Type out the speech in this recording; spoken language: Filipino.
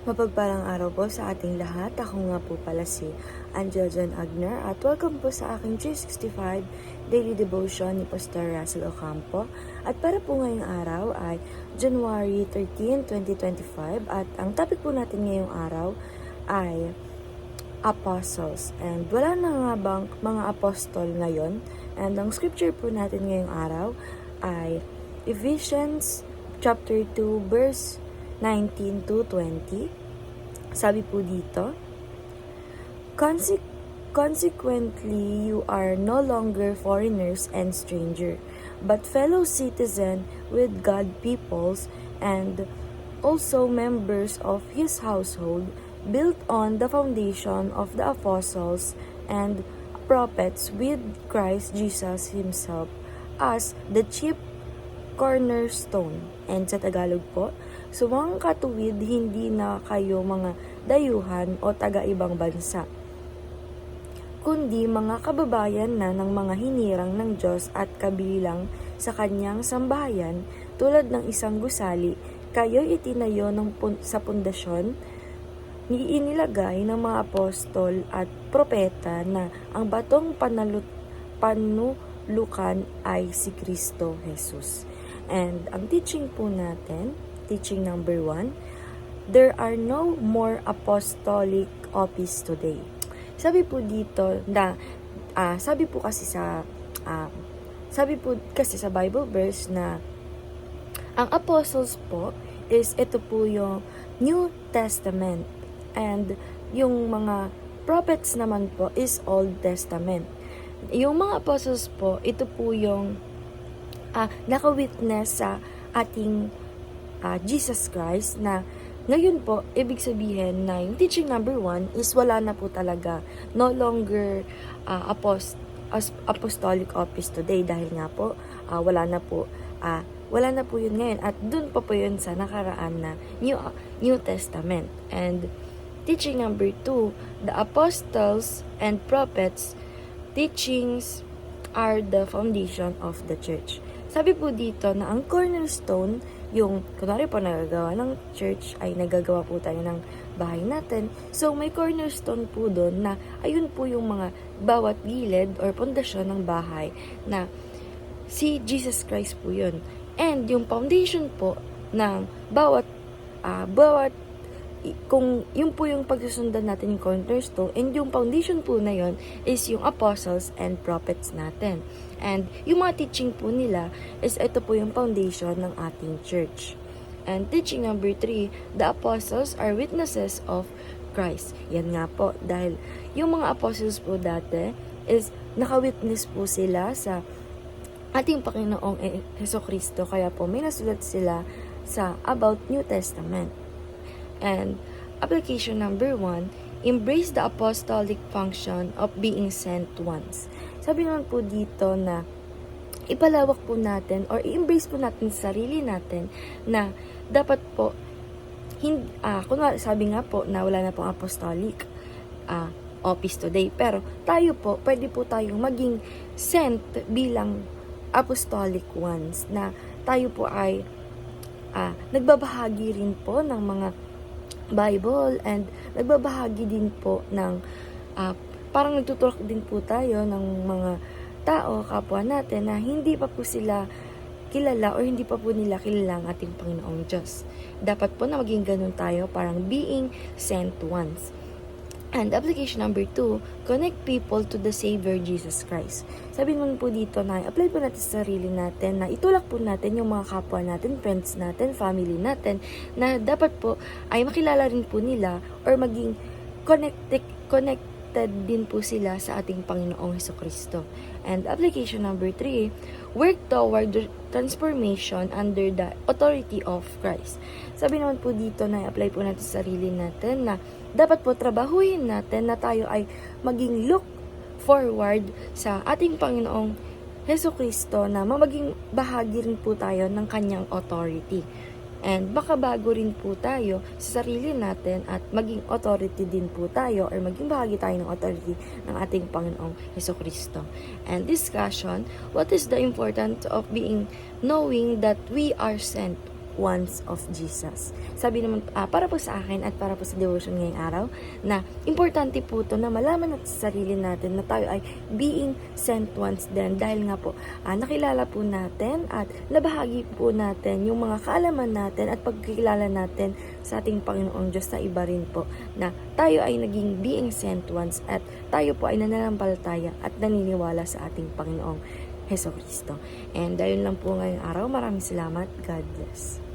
Mapagpalang araw po sa ating lahat. Ako nga po pala si Angel John Agner at welcome po sa aking 365 Daily Devotion ni Pastor Russell Ocampo. At para po ngayong araw ay January 13, 2025 at ang topic po natin ngayong araw ay apostles. And wala na nga bang mga apostol ngayon? And ang scripture po natin ngayong araw ay Ephesians chapter 2 verse 19 to 20. Sabi po dito, Conse- Consequently, you are no longer foreigners and stranger, but fellow citizen with God peoples and also members of His household, built on the foundation of the apostles and prophets with Christ Jesus Himself as the chief cornerstone. And sa Tagalog po, sumang katuwid hindi na kayo mga dayuhan o taga-ibang bansa, kundi mga kababayan na ng mga hinirang ng Diyos at kabilang sa kanyang sambahayan tulad ng isang gusali, kayo itinayo ng pun- sa pundasyon ni ng mga apostol at propeta na ang batong panalut panulukan ay si Kristo Jesus. And ang teaching po natin, teaching number one, there are no more apostolic office today. Sabi po dito na ah, sabi po kasi sa ah, sabi po kasi sa Bible verse na ang apostles po is ito po yung New Testament and yung mga prophets naman po is Old Testament. Yung mga apostles po, ito po yung ah, naka-witness sa ating ah, Jesus Christ na ngayon po, ibig sabihin na yung teaching number one is wala na po talaga. No longer ah, apost- as- apostolic office today dahil nga po ah, wala na po ah, wala na po yun ngayon at dun pa po yun sa nakaraan na New, New Testament. And teaching number two, the apostles and prophets teachings are the foundation of the church. Sabi po dito na ang cornerstone, yung kunwari po nagagawa ng church, ay nagagawa po tayo ng bahay natin. So may cornerstone po doon na ayun po yung mga bawat gilid or pundasyon ng bahay na si Jesus Christ po yun. And yung foundation po ng bawat ah, bawat kung yun po yung pagsusundan natin yung cornerstone and yung foundation po na yun is yung apostles and prophets natin. And yung mga teaching po nila is ito po yung foundation ng ating church. And teaching number three, the apostles are witnesses of Christ. Yan nga po, dahil yung mga apostles po dati is nakawitness po sila sa ating Panginoong Heso Kristo. Kaya po may nasulat sila sa about New Testament. And application number one, embrace the apostolic function of being sent ones. Sabi naman po dito na ipalawak po natin or i-embrace po natin sa sarili natin na dapat po hindi, ah, kunwari sabi nga po na wala na pong apostolic ah, office today. Pero tayo po, pwede po tayong maging sent bilang apostolic ones na tayo po ay ah, nagbabahagi rin po ng mga Bible and nagbabahagi din po ng ah, parang nagtutulak din po tayo ng mga tao, kapwa natin na hindi pa po sila kilala or hindi pa po nila kilala ang ating Panginoong Diyos. Dapat po na maging ganun tayo, parang being sent once. And application number two, connect people to the Savior Jesus Christ. Sabi naman po dito na apply po natin sa sarili natin na itulak po natin yung mga kapwa natin, friends natin, family natin na dapat po ay makilala rin po nila or maging connected, connected din po sila sa ating Panginoong Heso Kristo. And application number three, work toward transformation under the authority of Christ. Sabi naman po dito na i-apply po natin sa sarili natin na dapat po trabahuhin natin na tayo ay maging look forward sa ating Panginoong Heso Kristo na maging bahagi rin po tayo ng kanyang authority. And baka bago rin po tayo sa sarili natin at maging authority din po tayo or maging bahagi tayo ng authority ng ating Panginoong Heso Kristo. And discussion, what is the importance of being knowing that we are sent ones of Jesus. Sabi naman, ah, para po sa akin at para po sa devotion ngayong araw, na importante po to na malaman natin sa sarili natin na tayo ay being sent ones din dahil nga po ah, nakilala po natin at nabahagi po natin yung mga kaalaman natin at pagkikilala natin sa ating Panginoong Diyos na iba rin po na tayo ay naging being sent ones at tayo po ay nananampalataya at naniniwala sa ating Panginoong Heso Kristo. And dahil lang po ngayong araw, maraming salamat. God bless.